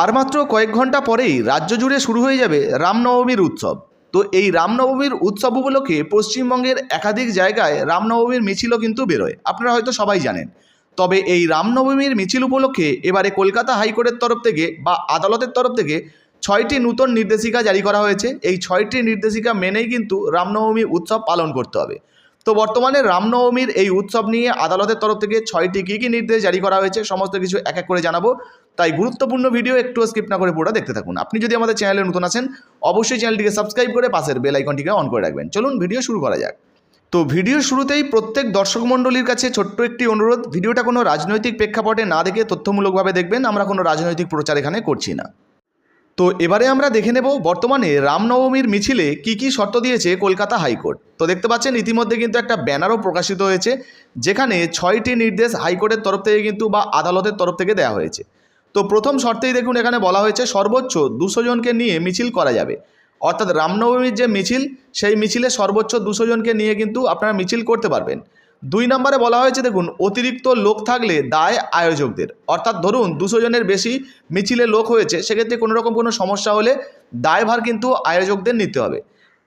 আর মাত্র কয়েক ঘণ্টা পরেই রাজ্য জুড়ে শুরু হয়ে যাবে রামনবমীর উৎসব। তো এই রামনবমীর উৎসব উপলক্ষে পশ্চিমবঙ্গের একাধিক জায়গায় রামনবমীর মিছিলও কিন্তু বেরোয়। আপনারা হয়তো সবাই জানেন। তবে এই রামনবমীর মিছিল উপলক্ষে এবারে কলকাতা হাইকোর্টের তরফ থেকে বা আদালতের তরফ থেকে ছয়টি নূতন নির্দেশিকা জারি করা হয়েছে। এই ছয়টি নির্দেশিকা মেনেই কিন্তু রামনবমী উৎসব পালন করতে হবে। তো বর্তমানে রামনবমীর এই উৎসব নিয়ে আদালতের তরফ থেকে ছয়টি কী কী নির্দেশ জারি করা হয়েছে, সমস্ত কিছু এক এক করে জানাব। তাই গুরুত্বপূর্ণ ভিডিও একটু স্কিপ না করে পুরোটা দেখতে থাকুন। আপনি যদি আমাদের চ্যানেলে নতুন আছেন, অবশ্যই চ্যানেলটিকে সাবস্ক্রাইব করে পাশের বেল আইকনটিকে অন করে রাখবেন। চলুন ভিডিও শুরু করা যাক। তো ভিডিও শুরুতেই প্রত্যেক দর্শক মণ্ডলীর কাছে ছোট্ট একটি অনুরোধ ভিডিওটা কোনো রাজনৈতিক প্রেক্ষাপটে না দেখে তথ্যমূলকভাবে দেখবেন, আমরা কোনো রাজনৈতিক প্রচার এখানে করছি না। তো এবারে আমরা দেখে নেব বর্তমানে রামনবমীর মিছিলে কি কি শর্ত দিয়েছে কলকাতা হাইকোর্ট। তো দেখতে পাচ্ছেন, ইতিমধ্যে কিন্তু একটা ব্যানারও প্রকাশিত হয়েছে, যেখানে ছয়টি নির্দেশ হাইকোর্টের তরফ থেকে কিন্তু বা আদালতের তরফ থেকে দেওয়া হয়েছে। তো প্রথম শর্তেই দেখুন, এখানে বলা হয়েছে সর্বোচ্চ দুশো জনকে নিয়ে মিছিল করা যাবে। অর্থাৎ রামনবমীর যে মিছিল, সেই মিছিলে সর্বোচ্চ দুশো জনকে নিয়ে কিন্তু আপনারা মিছিল করতে পারবেন। দুই নম্বরে বলা হয়েছে, দেখুন, অতিরিক্ত লোক থাকলে দায় আয়োজকদের। অর্থাৎ ধরুন, দুশো জনের বেশি মিছিলে লোক হয়েছে, সেক্ষেত্রে কোনো রকম কোনো সমস্যা হলে দায়ভার কিন্তু আয়োজকদের নিতে হবে।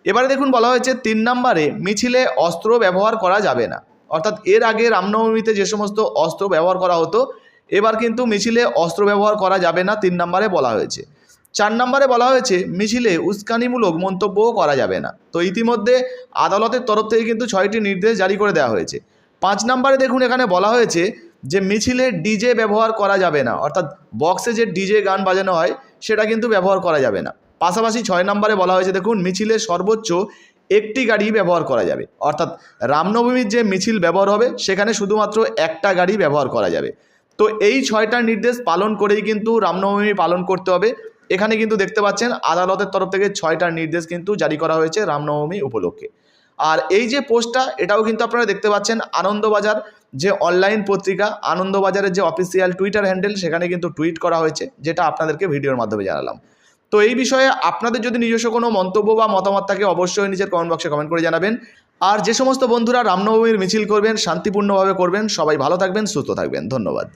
এবারে দেখুন, বলা হয়েছে, তিন নম্বরে মিছিলে অস্ত্র ব্যবহার করা যাবে না। অর্থাৎ এর আগে রামনবমীতে যে সমস্ত অস্ত্র ব্যবহার করা হতো, এবার কিন্তু মিছিলে অস্ত্র ব্যবহার করা যাবে না, তিন নম্বরে বলা হয়েছে। চার নম্বরে বলা হয়েছে, মিছিলে উস্কানিমূলক মন্তব্যও করা যাবে না। তো ইতিমধ্যে আদালতের তরফ থেকে কিন্তু ছয়টি নির্দেশ জারি করে দেওয়া হয়েছে। পাঁচ নম্বরে দেখুন, এখানে বলা হয়েছে যে, মিছিলে ডিজে ব্যবহার করা যাবে না। অর্থাৎ বক্সে যে ডিজে গান বাজানো হয়, সেটা কিন্তু ব্যবহার করা যাবে না। পাশাপাশি ছয় নম্বরে বলা হয়েছে, দেখুন, মিছিলে সর্বোচ্চ একটি গাড়ি ব্যবহার করা যাবে। অর্থাৎ রামনবমীর যে মিছিল ব্যবহার হবে, সেখানে শুধুমাত্র একটা গাড়ি ব্যবহার করা যাবে। তো এই ছয়টা নির্দেশ পালন করেই কিন্তু রামনবমী পালন করতে হবে। এখানে কিন্তু দেখতে পাচ্ছেন আদালতের তরফ থেকে ছয়টা নির্দেশ কিন্তু জারি করা হয়েছে রামনবমী উপলক্ষে। আর এই যে পোস্টটা, এটাও কিন্তু আপনারা দেখতে পাচ্ছেন আনন্দবাজার যে অনলাইন পত্রিকা, আনন্দবাজারের যে অফিসিয়াল টুইটার হ্যান্ডেল, সেখানে কিন্তু টুইট করা হয়েছে, যেটা আপনাদেরকে ভিডিওর মাধ্যমে জানালাম। তো এই বিষয়ে আপনাদের যদি নিজস্ব কোনো মন্তব্য বা মতামত থাকে, অবশ্যই নিজের কমেন্ট বক্সে কমেন্ট করে জানাবেন। আর যে সমস্ত বন্ধুরা রামনবমীর মিছিল করবেন, শান্তিপূর্ণভাবে করবেন, সবাই ভালো থাকবেন, সুস্থ থাকবেন। ধন্যবাদ।